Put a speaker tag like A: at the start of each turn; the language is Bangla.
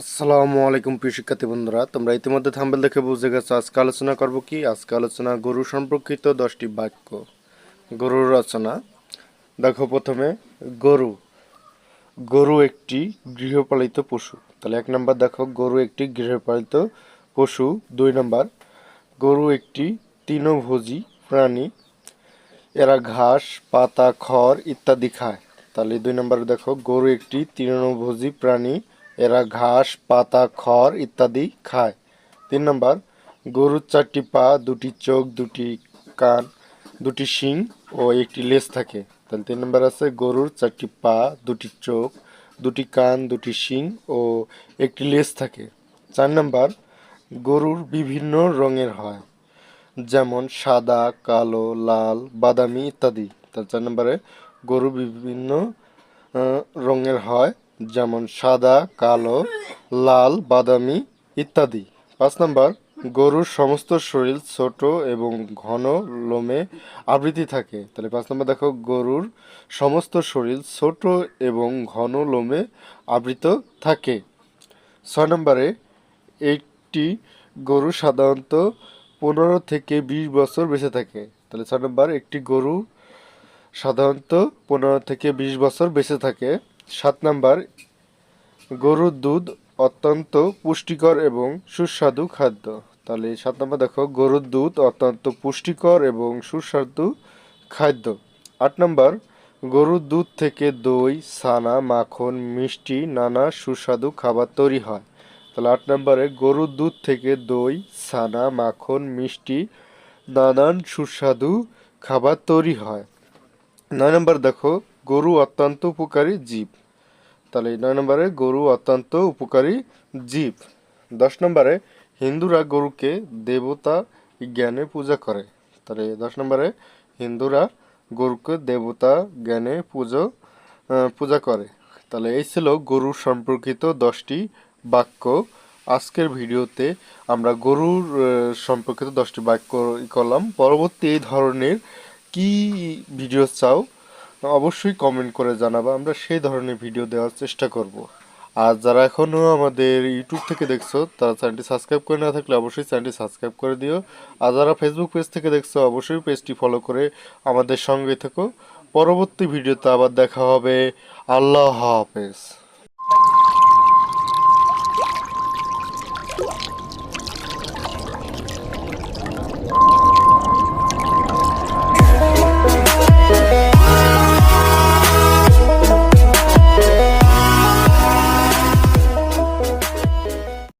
A: আসসালামু আলাইকুম প্রিয় শিক্ষার্থী বন্ধুরা, তোমরা ইতিমধ্যে থাম্বেল দেখে বুঝে গেছো, আজকে আলোচনা করব কি? আজকে আলোচনা গরু সম্পর্কিত দশটি বাক্য। গরুর রচনা। দেখো প্রথমে, গরু। গরু একটি গৃহপালিত পশু। তাহলে এক নম্বর দেখো, গরু একটি গৃহপালিত পশু। দুই নম্বর, গরু একটি তৃণভোজী প্রাণী। এরা ঘাস, পাতা, খড় ইত্যাদি খায়। তাহলে দুই নম্বরে দেখো, গরু একটি তৃণভোজী প্রাণী। এরা ঘাস, পাতা, খড় ইত্যাদি খায়। তিন নম্বর, গরুর চারটি পা, দুটি চোখ, দুটি কান, দুটি শিং ও একটি লেজ থাকে। তাহলে তিন নম্বর আছে, গরুর চারটি পা, দুটি চোখ, দুটি কান, দুটি শিং ও একটি লেজ থাকে। চার নম্বর, গরুর বিভিন্ন রঙের হয়, যেমন সাদা, কালো, লাল, বাদামি ইত্যাদি। তার চার নম্বরে গরু বিভিন্ন রঙের হয়। যেমন সাদা, কালো, লাল, বাদামি ইত্যাদি। পাঁচ নম্বর, গরুর সমস্ত শরীর ছোট এবং ঘন লোমে আবৃতি থাকে। তাহলে পাঁচ নম্বর দেখো, গরুর সমস্ত শরীর ছোট এবং ঘন লোমে আবৃত থাকে। ছয় নম্বরে, একটি গরু সাধারণত পনেরো থেকে বিশ বছর বেঁচে থাকে। তাহলে ছয় নম্বর, একটি গরু সাধারণত পনেরো থেকে বিশ বছর বেঁচে থাকে। সাত নম্বর, গরুর দুধ অত্যন্ত পুষ্টিকর এবং সুস্বাদু খাদ্য। তাহলে সাত নম্বর দেখো, গরুর দুধ অত্যন্ত পুষ্টিকর এবং সুস্বাদু খাদ্য। আট নম্বর, গরুর দুধ থেকে দই, ছানা, মাখন, মিষ্টি, নানা সুস্বাদু খাবার তৈরি হয়। তাহলে আট নম্বরে, গরুর দুধ থেকে দই, ছানা, মাখন, মিষ্টি, নানান সুস্বাদু খাবার তৈরি হয়। নয় নম্বর দেখো গরু অত্যন্ত উপকারী জীব। তাহলে নয় নম্বরে গরু অত্যন্ত উপকারী জীব। দশ নম্বরে হিন্দুরা গরুকে দেবতা জ্ঞানে পূজা করে। তাহলে দশ নম্বরে হিন্দুরা গরুকে দেবতা জ্ঞানে পুজো পূজা করে। তাহলে এই ছিল গরু সম্পর্কিত দশটি বাক্য। আজকের ভিডিওতে আমরা গরুর সম্পর্কিত দশটি বাক্য করলাম। পরবর্তী এই ধরনের কি ভিডিও চাও অবশ্যই কমেন্ট করে জানাবা, আমরা সেই ধরনের ভিডিও দেওয়ার চেষ্টা করব। আর যারা এখনও আমাদের ইউটিউব থেকে দেখছ, তারা চ্যানেলটি সাবস্ক্রাইব করে না থাকলে অবশ্যই চ্যানেলটি সাবস্ক্রাইব করে দিও। আর যারা ফেসবুক পেজ থেকে দেখছ, অবশ্যই পেজটি ফলো করে আমাদের সঙ্গে থেকো। পরবর্তী ভিডিওতে আবার দেখা হবে। আল্লাহ হাফেজ।